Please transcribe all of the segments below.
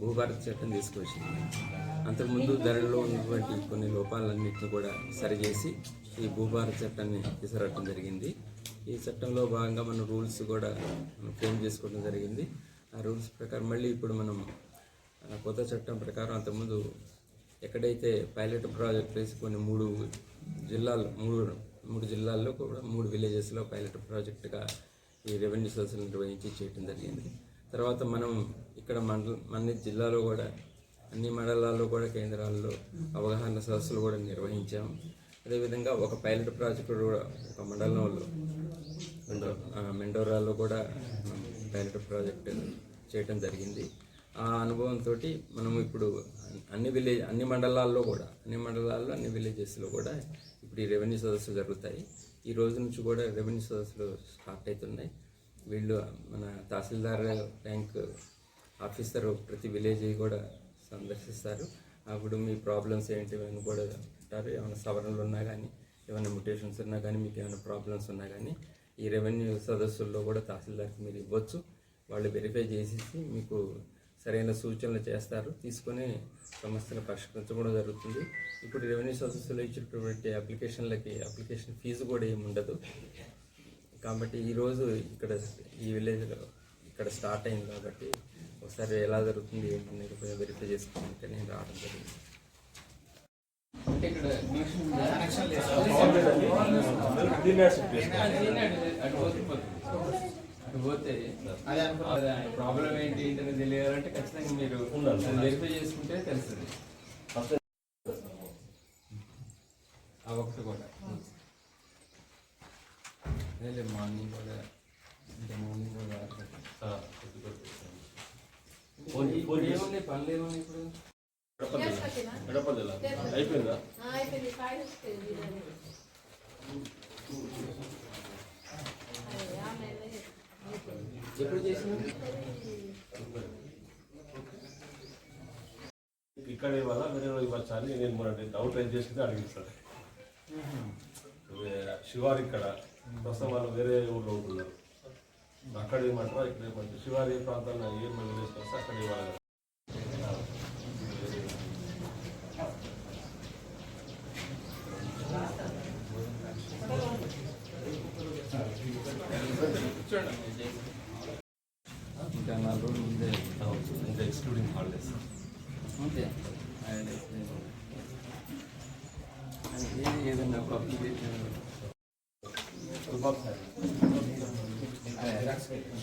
భూభారత చట్టం తీసుకొచ్చింది. అంతకుముందు ధరలో ఉన్నటువంటి కొన్ని లోపాలన్నింటినీ కూడా సరిచేసి ఈ భూభారత చట్టాన్ని తీసుకురావడం జరిగింది. ఈ చట్టంలో భాగంగా మన రూల్స్ కూడా ఫ్రేమ్ చేసుకోవడం జరిగింది. ఆ రూల్స్ ప్రకారం మళ్ళీ ఇప్పుడు మనం కొత్త చట్టం ప్రకారం అంతకుముందు ఎక్కడైతే పైలట్ ప్రాజెక్ట్ వేసి కొన్ని మూడు జిల్లాలు మూడు మూడు జిల్లాల్లో కూడా మూడు విలేజెస్లో పైలట్ ప్రాజెక్టుగా ఈ రెవెన్యూ సదస్సులు నిర్వహించి చేయడం జరిగింది. తర్వాత మనం ఇక్కడ మండల మన జిల్లాలో కూడా అన్ని మండలాల్లో కూడా కేంద్రాల్లో అవగాహన సదస్సులు కూడా నిర్వహించాము అదేవిధంగా ఒక పైలట్ ప్రాజెక్టు కూడా ఒక మండలంలో మెండోరాలో కూడా పైలట్ ప్రాజెక్ట్ చేయటం జరిగింది. ఆ అనుభవంతో మనం ఇప్పుడు అన్ని విలేజ్ అన్ని మండలాల్లో కూడా అన్ని మండలాల్లో అన్ని విలేజెస్లో కూడా ఇప్పుడు ఈ రెవెన్యూ సదస్సులు జరుగుతాయి. ఈ రోజు నుంచి కూడా రెవెన్యూ సదస్సులు స్టార్ట్ అవుతున్నాయి. వీళ్ళు మన తహసీల్దార్ ట్యాంక్ ఆఫీసర్ ప్రతి విలేజ్ కూడా సందర్శిస్తారు. అప్పుడు మీ ప్రాబ్లమ్స్ ఏంటి అని కూడా అంటారు ఏమైనా సవరణలు ఉన్నా కానీ ఏమైనా ముటేషన్స్ ఉన్నా కానీ మీకు ఏమైనా ప్రాబ్లమ్స్ ఉన్నా కానీ ఈ రెవెన్యూ సదస్సుల్లో కూడా తహసీల్దార్కి మీరు ఇవ్వచ్చు. వాళ్ళు వెరిఫై చేసేసి మీకు సరైన సూచనలు చేస్తారు. తీసుకొని సమస్యను పరిష్కరించడం జరుగుతుంది. ఇప్పుడు రెవెన్యూ సదస్సులో ఇచ్చినటువంటి అప్లికేషన్లకి అప్లికేషన్ ఫీజు కూడా ఏమి ఉండదు. కాబట్టి ఈరోజు ఇక్కడ ఈ విలేజ్లో ఇక్కడ స్టార్ట్ అయింది కాబట్టి ఒకసారి ఎలా జరుగుతుంది ఏంటనేది కొంచెం వెరిఫై చేసుకోవడానికి నేను రావడం జరిగింది పోతే పోతుంది. అటు పోతే అదే అనుకున్నా. అదే ప్రాబ్లం ఏంటి ఏంటని తెలియాలంటే ఖచ్చితంగా మీరు వెరిఫై చేసుకుంటే తెలుస్తుంది ఆ ఒకటి కూడా అదే మార్నింగ్ కూడా అంటే మార్నింగ్ కూడా ఇప్పుడు ఏముంది? పనులు ఇప్పుడు? జిల్లా అయిపోయిందా? ఎప్పుడు చేసినా? ఇక్కడ ఇవాళ వేరే రోజు ఇవ్వచ్చు అని నేను మన డౌట్ రైజ్ చేసింది అడిగిస్తాను శివారి ఇక్కడ. ప్రస్తుతం వాళ్ళు వేరే ఊళ్ళో ఉంటున్నారు. అక్కడ ఏమంటారు ఇక్కడ ఏమంటారు శివారి ఏ ప్రాంతాల్లో ఏం మనం వేసుకొస్తే అక్కడ ఇవ్వాలి. ఇంకా నాలుగు రోజులు ముందే ఇంకా ఎక్స్క్లూడింగ్ హాలిడేస్ అంతే ఆయన ఏది ఏదన్నా పబ్లికేషన్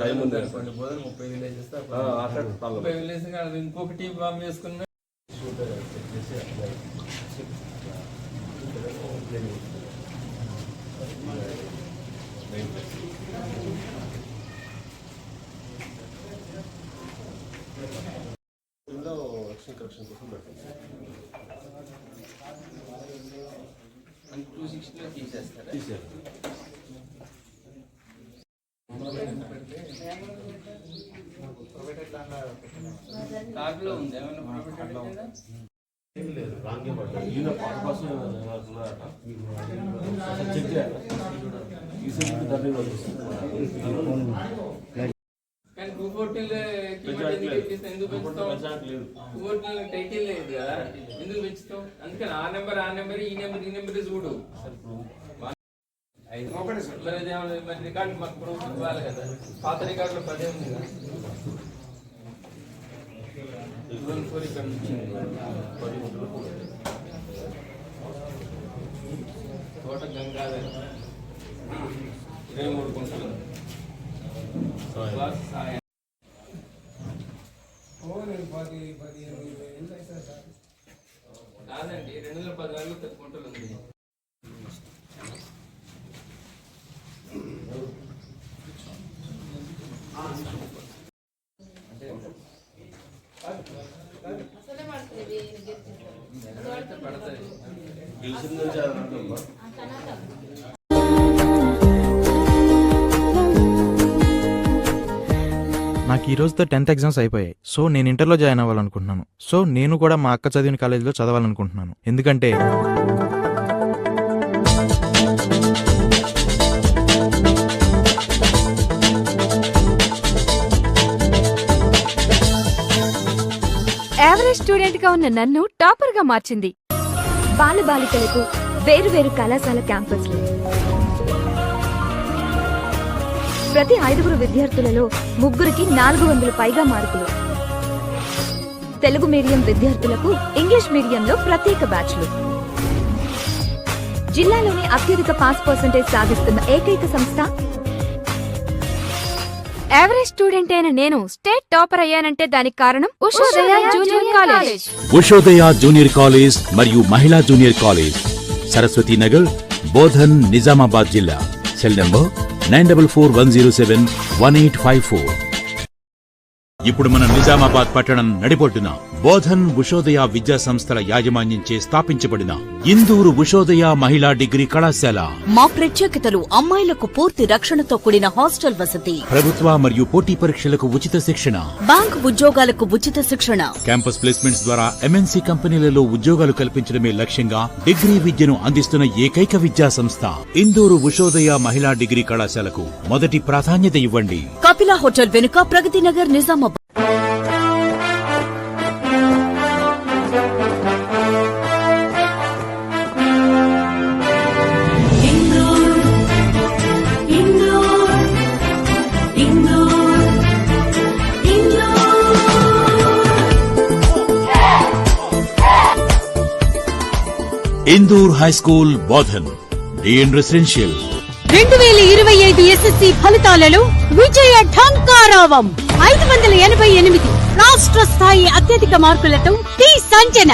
టైం ఉంది. ముప్పై విలేజ్ చేస్తే ఆ, అక్కడ ప్రాబ్లం ముప్పై విలేజ్ కాదు ఇంకొక టీం ఫామ్ చేసుకున్నా ఇందులో ఎక్షన్ కరెక్షన్ కోసం పెట్టండి తీసేస్తారా? తీసేయాలి కార్డులో ఉంది ఏమైనా ప్రాఫిట్ ఉందా? ఏం లేదు రాంగే పడ్డాడు ఈయన పాత బస్సు ఉన్నారట చెక్ చేయాలి? ఈసీకి ధరని కానీ టూ ఫోర్టీన్ ఎందుకు పెంచుతాం ఎందుకు పెంచుతాం లేదు. టూ ఫోర్టీన్ టైటిల్ లేదు కదా. ఎందుకు పెంచుతాం అందుకని ఆ నెంబర్ ఆ నెంబర్ ఈ నెంబర్ ఈ నెంబర్ చూడు. మరి రికార్డు మాకు ప్రూఫ్ ఇవ్వాలి కదా. పాత రికార్డులో పదే ఉంది కదా రెండు ఫోర్ ఇక్కడ నుంచి తోట గంగాధర్ ఇరవై మూడు గుంటలు కాదండి రెండు వేల పద్నాలుగులో పది గుంటలు ఉంది నాకు ఈ రోజుతో టెన్త్ ఎగ్జామ్స్ అయిపోయాయి. సో నేను ఇంటర్లో జాయిన్ అవ్వాలనుకుంటున్నాను. సో నేను కూడా మా అక్క చదివిన కాలేజీలో చదవాలనుకుంటున్నాను. ఎందుకంటే యావరేజ్ స్టూడెంట్గా ఉన్న నన్ను టాపర్గా మార్చింది. బాలబాలికలకు వేరు వేరు కళాశాల క్యాంపస్లు. ప్రతి ఐదుగురు విద్యార్థులలో ముగ్గురికి నాలుగు వందల పైగా మార్కులు. తెలుగు మీడియం విద్యార్థులకు ఇంగ్లీష్ మీడియంలో ప్రత్యేక బ్యాచ్లు. జిల్లాలోని అత్యధిక పాస్ పర్సంటేజ్ సాధిస్తున్న ఏకైక సంస్థ యావరేజ్ స్టూడెంట్ అయిన నేను స్టేట్ టాపర్ అయ్యానంటే దానికి కారణం Ushodaya junior college Ushodaya junior college మరియు మహిళా జూనియర్ కాలేజ్ సరస్వతి నగర్ బోధన్ నిజామాబాద్ జిల్లా. Cell number nine double four one zero seven one eight five four ఇప్పుడు మన నిజామాబాద్ పట్టణం నడిబొడ్డున బోధన్ ఉషోదయ విద్యా సంస్థల యాజమాన్యంచే స్థాపించబడిన ఇందూరు ఉషోదయ మహిళా డిగ్రీ కళాశాల. మా ప్రత్యేకతలు అమ్మాయిలకు పూర్తి రక్షణతో కూడిన హాస్టల్ వసతి. ప్రభుత్వ మరియు పోటీ పరీక్షలకు ఉచిత శిక్షణ. బ్యాంక్ ఉద్యోగాలకు ఉచిత శిక్షణ. క్యాంపస్ ప్లేస్మెంట్స్ ద్వారా ఎంఎన్సీ కంపెనీలలో ఉద్యోగాలు కల్పించడమే లక్ష్యంగా డిగ్రీ విద్యను అందిస్తున్న ఏకైక విద్యా సంస్థ ఇందూరు ఉషోదయ మహిళా డిగ్రీ కళాశాలకు మొదటి ప్రాధాన్యత ఇవ్వండి. కపిల హోటల్ వెనుక Pragathi Nagar Nizamabad. Indur high school Bodhan DN residential. రెండు వేల ఇరవై ఐదు ఎస్ఎస్సి ఫలితాలలో విజయ ఢంకారావం. ఐదు వందల ఎనభై ఎనిమిది రాష్ట్ర స్థాయి అత్యధిక మార్కులతో టి సంజన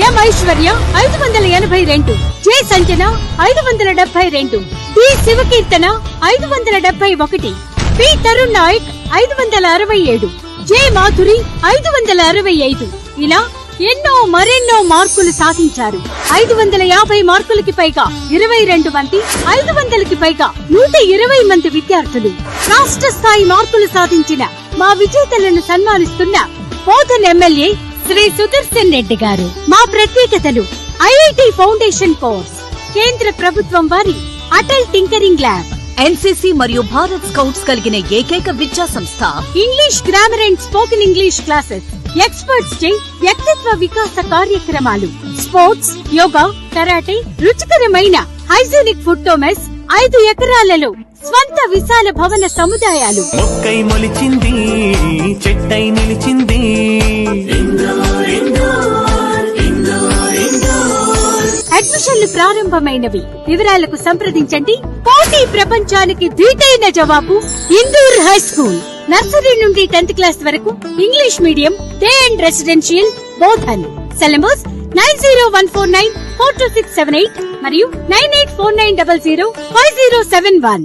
ఎం ఐశ్వర్య ఐదు వందల ఎనభై రెండు జె సంజన ఐదు వందల డెబ్బై రెండు డి శివకీర్తన ఐదు వందల డెబ్బై ఒకటి పి తరుణ్ నాయక్ ఐదు వందల అరవై ఏడు జె మాధురి ఐదు వందల అరవై ఐదు. ఇలా ఎన్నో మరెన్నో మార్కులు సాధించారు. ఐదు వందల యాభై మార్కులకి పైగా ఇరవై రెండు మంది ఐదు వందలకి పైగా నూట ఇరవై మంది విద్యార్థులు. రాష్ట్ర స్థాయి మార్కులు సాధించిన మా విజేతలను సన్మానిస్తున్న బోధన్ ఎమ్మెల్యే శ్రీ సుదర్శన్ రెడ్డి గారు. మా ప్రత్యేకతలు ఐఐటి ఫౌండేషన్ కోర్స్ కేంద్ర ప్రభుత్వం వారి అటల్ టింకరింగ్ ల్యాబ్. ఎన్సీసీ మరియు భారత్ స్కౌట్స్ కలిగిన ఏకైక విద్యా సంస్థ. English grammar and spoken English classes. Experts చే వ్యక్తిత్వ వికాస కార్యక్రమాలు స్పోర్ట్స్ యోగా కరాటే రుచికరమైన హైజీనిక్ ఫుడ్తో మెస్ ఐదు ఎకరాలలో స్వంత విశాల భవన సముదాయాలు. మొక్కై మొలిచింది చెట్టై నిలిచింది. అడ్మిషన్లు ప్రారంభమైనవి. వివరాలకు సంప్రదించండి. పోటీ ప్రపంచానికి ధీటైన జవాబు ఇందూర్ హై స్కూల్. నర్సరీ నుండి టెన్త్ క్లాస్ వరకు English medium day and residential Bodhan syllabus nine zero one four nine four two six seven eight మరియు nine eight four nine double zero five zero seven one.